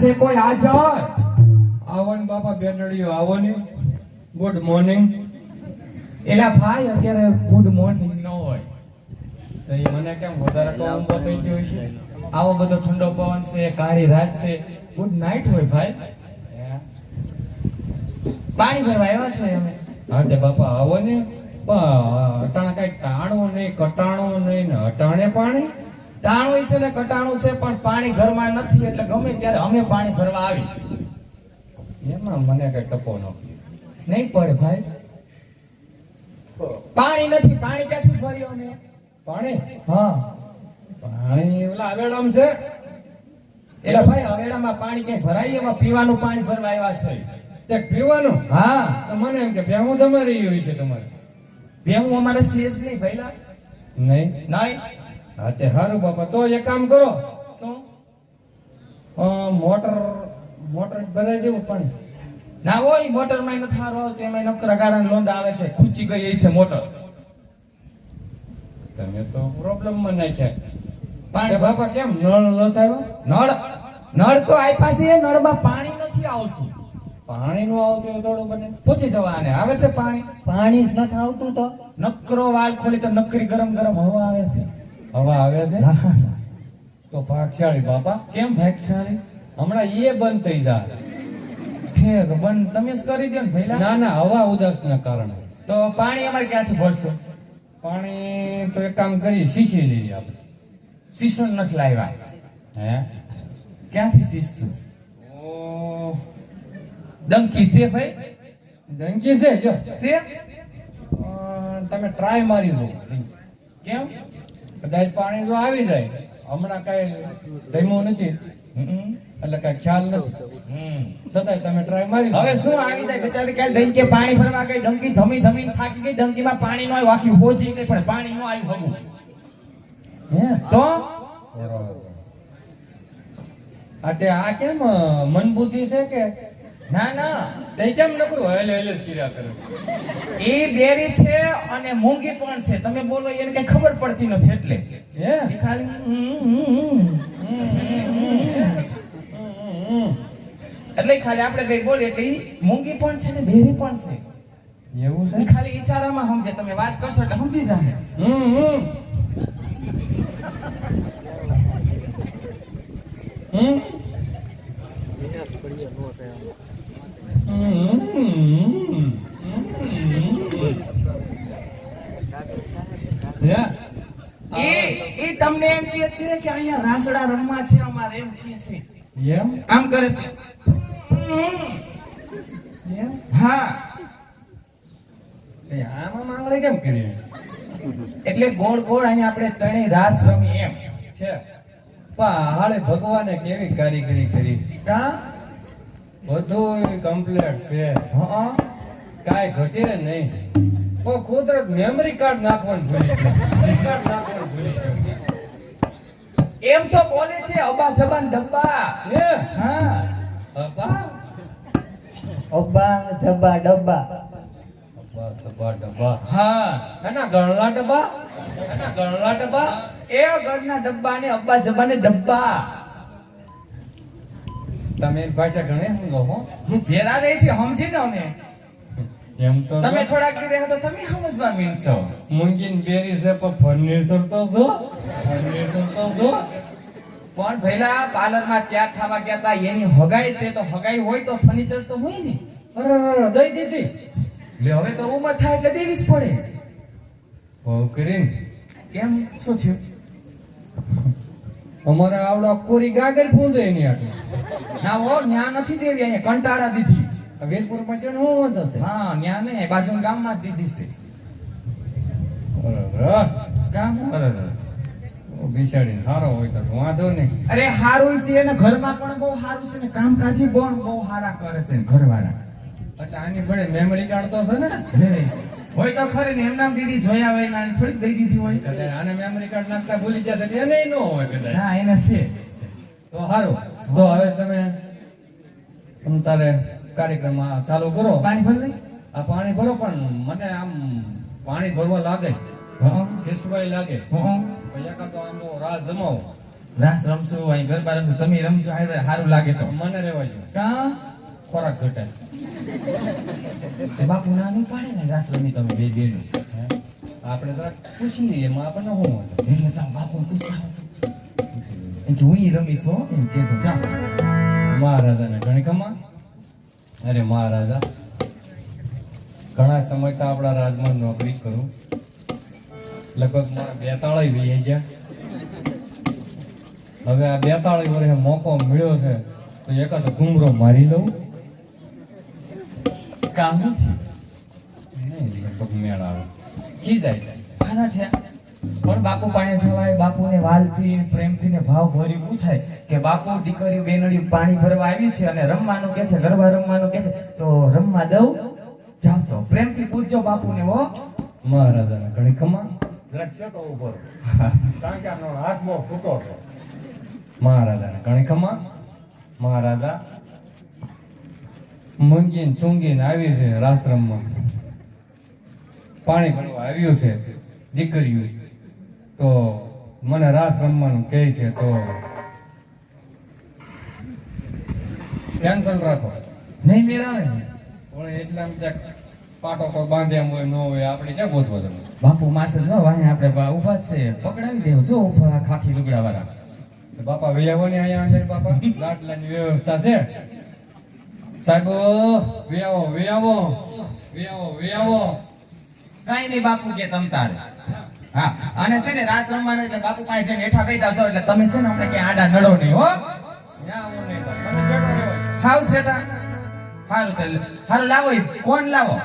છે કોઈ હાજર? આવો ને બાપા બેનડીઓ આવો ને ગુડ મોર્નિંગ એલા ભાઈ અત્યારે ગુડ મોર્નિંગ ન હોય. તો એ મને કેમ વધારે કામ થઈ ગયો છે? આવો બધો ઠંડો પવન છે કાળી રાત છે. ગુડ નાઇટ હોય ભાઈ. પાણી ભરવા આવ્યા છે અમે હા તે બાપા આવો ને પણ અટાણે કઈ ટાણું નહીં કટાણું નહીં ને અટાણે પાણી? ટાણું છે ને કટાણું છે પણ પાણી ઘરમાં નથી એટલે ગમે ત્યારે અમે પાણી ભરવા આવી એમાં મને કઈ ટપો ન નહીં પડે ભાઈ. પાણી નથી પાણી ક્યાંથી ભર્યો ને પાણી? હા. પાણી ઓલા આવેડામ છે? એટલે ભાઈ અવેડામાં પાણી કઈ ભરાય? એમાં પીવાનું પાણી ભરવા આવ્યા છે. તે પીવાનું? હા. તો મને એમ કે ભેહું તમારી હોય છે તમારે. ભેહું અમારે શેષ નહીં ભઈલા. નહીં? નહીં. હા તે સારું બાપા. તો એક કામ કરો. શું? મોટર મોટર બનાવી દેવું પણ. ના હોય મોટરમાં નથી તો આવતું. એમાં નકરા કારણ લોંદા આવે છે. ખૂચી ગઈ એ છે મોટર. તમે તો પ્રોબ્લેમમાં નાખ્યા. પાણી બાપા કેમ નળ ન થાય નળ નળ તો આપ્યા છે નળમાં પાણી નથી આવતું. પાણી નું આવતું હોય થોડું બને. પૂછી જવાને આવે છે પાણી? પાણી જ નથી આવતું તો? નકરો વાળ ખોલી તો નકરી ગરમ ગરમ હવા આવે છે. હવા આવે છે? તો ભાગશાળી બાપા કેમ ભાગશાળી? હમણાં એ બંધ થઈ જાય. ઠેક બંધ. તમે જ કરી દો ને ભઈલા. ના ના હવા ઉદાસ ના કારણે. તો પાણી અમારે ક્યાંથી ભરશો? પાણી તો એક કામ કરી શીશી લઈએ આપણે. સીસન નથી લાવ્યા. હે? ક્યાંથી ઓ ડંકી છે ભાઈ? ડંકી છે જો. છે? તમે ટ્રાય મારી દો કેમ? કદાચ પાણી જો આવી જાય. હમણાં કઈ ધમ્યું નથી. એટલે કઈ ખ્યાલ નથી. છતાંય તમે ટ્રાય મારી હવે શું આવી જાય? બિચારી કઈ ડંકે પાણી ભરવા ગઈ ડંકી ધમી ધમી થાકી ગઈ ડંકીમાં પાણી નો આવ્યું આખી હોજી ગઈ પણ પાણી નો આવ્યું હગું હે? તો? આ તે આ કેમ મન બુદ્ધિ છે કે ના ના. તે કેમ નકરું હેલે હેલે જ કર્યા કરે. એ બેરી છે અને મૂંગી પણ છે. તમે બોલો એને કઈ ખબર પડતી નથી એટલે. હે? ખાલી. એટલે ખાલી આપણે કઈ બોલીએ એટલે મૂંગી પણ છે ને બેરી પણ છે. એવું છે? ખાલી ઈચારામાં સમજે. તમે વાત કરશો એટલે સમજી જાય હમ હમ. હમ. તમને એમ કહે છે કે અહીંયા રાસડા રમવા છે અમારે એમ કહે છે. એમ? આમ કરે છે. હા. એ આમાં માંગણી કેમ કરી? એટલે ગોળ ગોળ અહીંયા આપણે ત્રણેય રાસ રમી એમ. છે. પણ હાલે ભગવાને કેવી કારીગરી કરી? કા બધું કમ્પ્લીટ છે. હા કાંઈ ઘટે નહીં. પણ કુદરત મેમરી કાર્ડ નાખવાનું ભૂલી મેમરી કાર્ડ નાખવાનું ભૂલી એમ તો બોલે છે અબા જબાન ડબ્બા. હે? હા. અબા? અબા જબા ડબ્બા. અબા જબા ડબ્બા. હા. એના ગણલા ડબ્બા? એના ગણલા ડબ્બા? એ ગણના ડબ્બા ને અબા જબાને ડબ્બા. તમે ભાષા ઘણી સમજો હો. હું ભેરા રહે છે સમજી ને અમે. એમ તો તમે થોડાક દી રહે તો તમે સમજવા મીનશો મૂંગીન બેરી છે પણ ફર્નિચર તો જો. ફર્નિચર તો જો. પણ ભઈલા પાર્લરમાં ત્યાં ખાવા ગયા તા એની હગાઈ છે તો હગાઈ હોય તો ફર્નિચર તો હોય ને. અરે, દઈ દીધી. લે હવે તો ઉંમર થાય એટલે દેવી જ પડે. બહુ કરીને. કેમ? શું થયું? અમારા આવડા કોરી ગાગર પૂંજે એની આટલી ના હો ન્યા નથી દેવી અહીંયા કંટાળા દીધી. વેલપુરમાં શું વાંધો છે? હા ન્યા ને બાજુ ગામમાં જ દીધી છે. ગામ. બિચારી હારો હોય તો વાંધો નહીં. અરે હારું છે ને ઘરમાં પણ બહુ સારું છે ને કામકાજી પણ બહુ સારા કરે છે ઘરવાળા. એટલે આની બડે મેમરી કાર્ડ તો છે ને? હોય તો ખરી ને એમનામ દીદી જોયા હોય નાની થોડીક દઈ દીધી હોય. એટલે આને મેમરી કાર્ડ નાખતા ભૂલી ગયા છે એને ન હોય કદાચ. ના એને છે. તો સારું તો હવે તમે તમ તારે કાર્યક્રમ ચાલુ કરો. પાણી ભરી આ પાણી ભરો પણ મને આમ પાણી ભરવા લાગે. શેષભાઈ લાગે. એકાદ તો આમ તો રાસ જમાવો. રાસ રમશો અહીં ગરબા રમશો તમે રમશો સારું લાગે તો. મને રેવા જો કા? ખોરાક ઘટે. બાપુ ના નહીં પાડે ને રાસ રમી તમે બે દેડું? આપણે તો પૂછી લઈએ એમાં આપણને શું? એટલે બાપુ પૂછતા આવો. એમ કે હું ઈ રમીશ એમ કહેજો. જાઓ મહારાજાને ઘણી અરે મહારાજા, ઘણા સમય તો આપણા રાજમાં નોકરી કરું. લગભગ મારા બેતાળાય વહી ગયા હવે આ બેતાળી વર્ષે મોકો મળ્યો છે, તો એકાદ ઘૂમરો મારી લઉં. કામ છે? લગભગ મેળ આવે. ખીજાય છે. પણ બાપુ પાસે જવાય, બાપુને વાલથી પ્રેમથી ને ભાવ ભરી પૂછાય કે બાપુ, દીકરી, બેનડી પાણી ભરવા આવી છે અને રમવાનું કે છે, ગરબા રમવાનું કે છે, તો રમવા દઉં? જાવ તો. પ્રેમથી પૂછજો બાપુને હો. મહારાજાને ઘણી કમા જરાક ચેટો ઊભો રહો. કારણ કે આનો હાથ બહુ ફૂટો છે મહારાજાને ઘણી કમા મહારાજા મંગીન ચુંગીન આવી છે રાશ્રમમાં પાણી ભરવા આવ્યું છે. દીકરીઓ તો મને રાસ રમવાનું કહે છે તો ટેન્શન રાખો. નહીં મેળાવે? પણ એટલા ક્યાંક પાટો કોઈ બાંધ્યા હોય ન હોય આપણે ક્યાં ગોતવા જવું બાપુ માસે જો વાહે આપણે ઊભા છે. પકડાવી દેવ જો ઊભા ખાખી લુગડા વાળા બાપા વૈયાવો ને અહીંયા અંદર બાપા? લાડલાની વ્યવસ્થા છે. સાહેબ વેયાવો વેયાવો વેયાવો વેયાવો. કાઈ નહીં બાપુ કે તમ તારે. હા. અને છે ને રાત રમવાનું એટલે બાપુ પાસે જઈને હેઠા બેઠા છો એટલે તમે છે ને અમને ક્યાં આડા નડો નહીં હો. મને શેઠો સારું તો સારું લાવો. કોણ લાવો?